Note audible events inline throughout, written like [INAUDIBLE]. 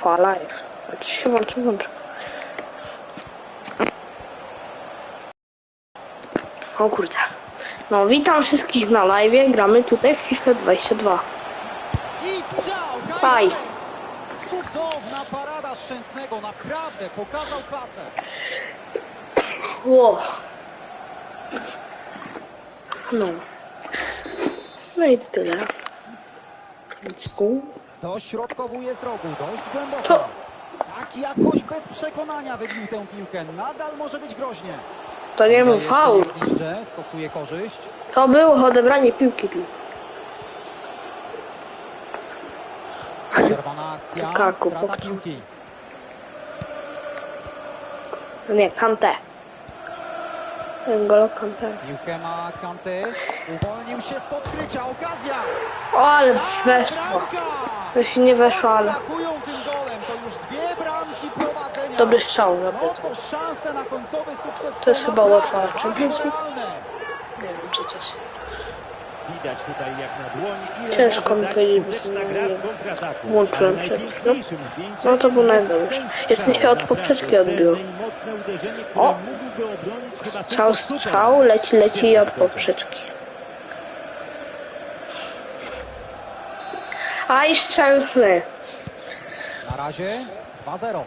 Trwa live. Czy się włączy, włączy. O kurde. No, witam wszystkich na live. Gramy tutaj w FIFA 22. I strzał! Faj. Cudowna parada Szczęsnego, naprawdę pokazał klasę. Ło. No. No i tyle. Więc tu. Dośrodkowuje z rogu, dość głęboko. Tak jakoś bez przekonania wybił tę piłkę. Nadal może być groźnie. To nie był faul. stosuje korzyść. To było odebranie piłki tu. Czerwona akcja, strata popchnął. piłki. Nie, Kante. N'Golo Kante. Piłkę ma Kanty. Uwolnił się z podkrycia, okazja! O, ale A, weszło. Się nie weszło, ale już dobry strzał No naprawdę. to jest chyba UEFA Champions. Nie wiem, czy to jest. Widać tutaj jak na dłoni, Ciężko mi powiedzieć, bo sobie nie włączyłem przed najpiękniejszym zdjęciem No to ten strzał. Jeszcze się od poprzeczki odbiło. O! Strzał, strzał, leci, leci i od poprzeczki. Aj, szczęsny. Na razie 2-0.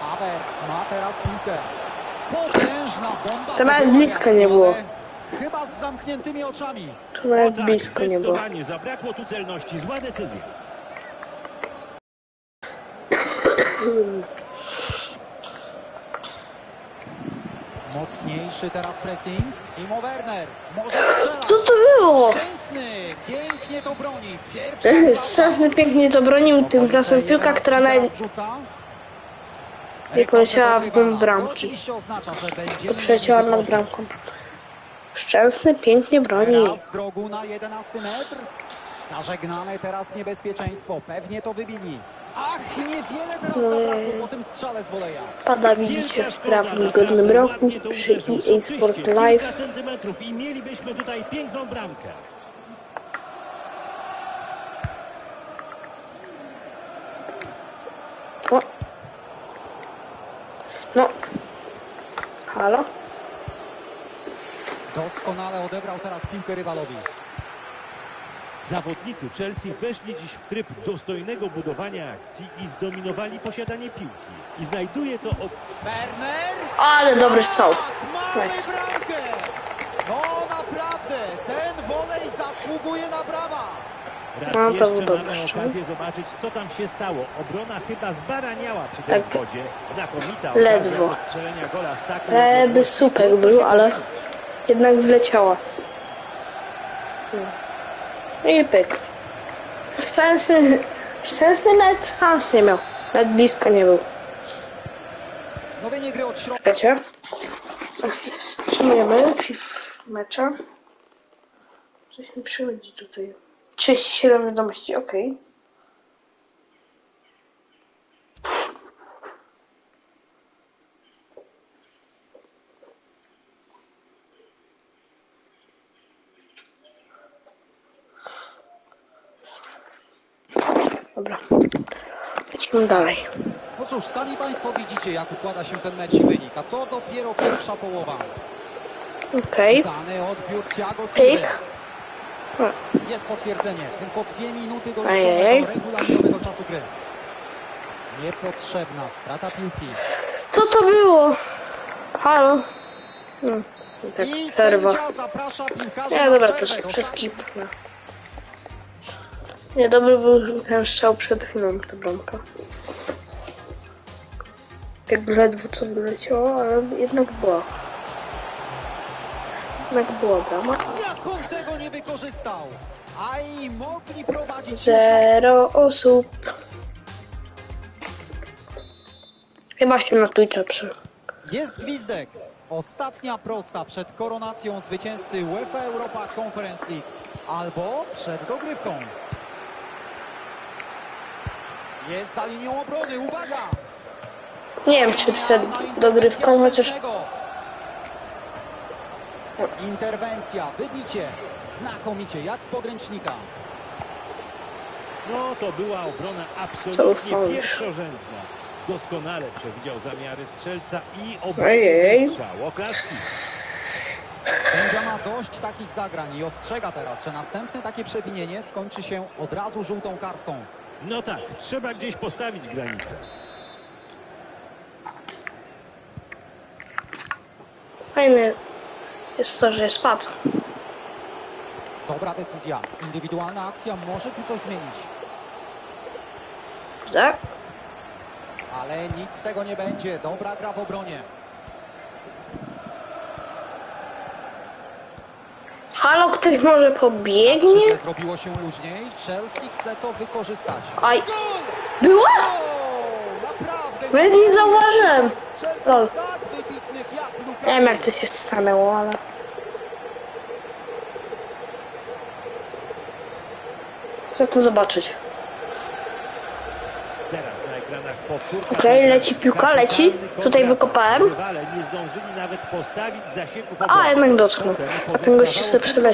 Havertz ma teraz piłkę. Potężna bomba. To nawet blisko nie było. Chyba z zamkniętymi oczami. To nawet tak, blisko nie było. zabrakło tu celności. Zła decyzja. [COUGHS] Mocniejszy teraz pressing. Timo Werner może strzelać. Co to było? Szczęsny pięknie to broni. Szczęsny pięknie to bronił tymczasem piłka, która nawet nie poleciała w bramki. Przeleciała nad bramką. Szczęsny pięknie broni. Z na 11 metr. Zażegnane teraz niebezpieczeństwo. Pewnie to wybili. Ach, niewiele teraz No. zabrakło po tym strzale z woleja. Pada widzicie w prawym godnym roku przy. EA Sport Live. Centymetrów i mielibyśmy tutaj piękną bramkę. O. No. Halo? Doskonale odebrał teraz piłkę rywalowi. Zawodnicy Chelsea weszli dziś w tryb dostojnego budowania akcji i zdominowali posiadanie piłki. I znajduje to op- Werner! Ale dobry strzał. Tak, mamy Nice. bramkę! No naprawdę, ten wolej zasługuje na brawa. Raz No, to jeszcze dobry mamy strzał. okazję zobaczyć, co tam się stało. Obrona chyba zbaraniała przy tym Tak. zgodzie. Znakomita Ledwo. strzelenia gola z taką Żeby odległości. słupek był, ale jednak wleciała. No. I pyk. Szczęsny, szczęsny nawet szans nie miał. Nawet blisko nie był. Wznowienie gry od środka. Czekajcie. Wstrzymujemy mecza. Coś mi przychodzi tutaj. 37 wiadomości, okej. Dobra. Lecimy dalej. No cóż, sami Państwo widzicie, jak układa się ten mecz i wynik, a to dopiero pierwsza połowa. Okej. Dany odbiór Thiago Pyk. Silva. O, Jest potwierdzenie. Tylko dwie minuty do Ajajaj. regulaminowego czasu gry. Niepotrzebna strata piłki. Co to było? Halo? I Tak, I przerwa. sędzia zaprasza Nie, na dobra, przerwę to do przez szatni. Skip. No. Nie, dobry był ten strzał przed chwilą, ta bramka. Jakby ledwo co wyleciało, ale jednak była. Jednak była brama. Jak on tego nie wykorzystał? A i mogli prowadzić Zero osób. Chyba się na Twitcha przy... Jest gwizdek. Ostatnia prosta przed koronacją zwycięzcy UEFA Europa Conference League. Albo przed dogrywką. Jest za linią obrony, uwaga! Nie wiem, czy przed dogrywką, chociaż... Interwencja, wybicie. Znakomicie, jak z podręcznika. No to była obrona absolutnie pierwszorzędna. Doskonale przewidział zamiary strzelca i obronny strzał. Oklaski. Sędzia ma dość takich zagrań i ostrzega teraz, że następne takie przewinienie skończy się od razu żółtą kartką. No tak, trzeba gdzieś postawić granicę. Fajne jest to, że spadł. Dobra decyzja. Indywidualna akcja może tu coś zmienić. Tak? Ale nic z tego nie będzie. Dobra gra w obronie. Halo, ktoś może pobiegnie? zrobiło się luźniej. Chelsea chce to wykorzystać. Aj, była? Ja nie zauważyłem. Lol. tak. Nie wiem jak to się stanęło, ale... Chcę to zobaczyć. Okej, leci piłka, leci. Tutaj wykopałem. Rywale nie zdążyli nawet postawić zasieków A, jednak dotknął. Potem Ten gość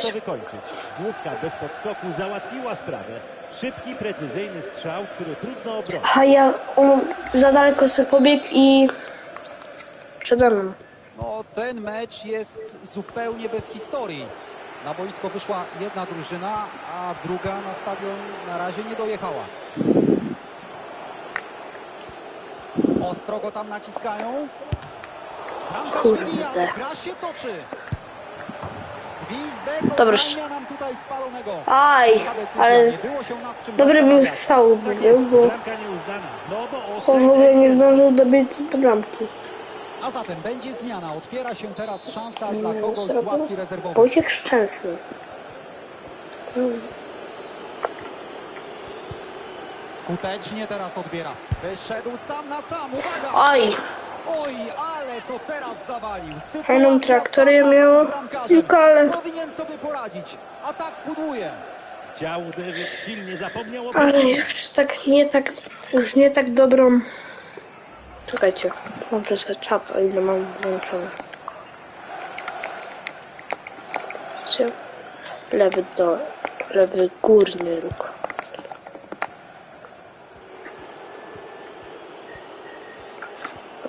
się wykończyć. Główka bez podskoku załatwiła sprawę. Szybki, precyzyjny strzał, który trudno obronić. A ja on za daleko sobie pobiegł i... Przede mną. No, ten mecz jest zupełnie bez historii. Na boisko wyszła jedna drużyna, a druga na stadion na razie nie dojechała. Ostro go tam naciskają. Kurde. wybija, ale gra się toczy. Gwizdek Dobra. oznajmia nam tutaj spalonego. Aj, decyzja, ale nie było się nad czym dobry był zastanawiać. strzał, Tak jest, był, bo bramka nieuznana. No bo on w ogóle nie zdążył dobiec do bramki. A zatem będzie zmiana. Otwiera się teraz szansa dla Mm, kogoś z ławki rezerwowej. Wojciech Szczęsny. Skutecznie teraz odbiera. Wyszedł sam na sam. Uwaga! Oj, Oj, ale to teraz zawalił. Sytuacja bramkarzem. piłka, ale- Powinien sobie poradzić. Atak pudłuje. Chciał uderzyć silnie, zapomniał o ale już tak nie tak, już nie tak dobrą... Czekajcie, włączę sobie czat, o ile mam włączony. Lewy do, lewy górny róg.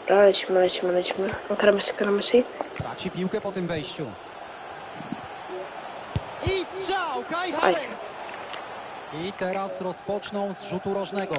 Dobra, lecimy, lecimy, lecimy. Karamy się. Traci piłkę po tym wejściu. I strzał! Kai. Havertz! I teraz rozpoczną z rzutu rożnego.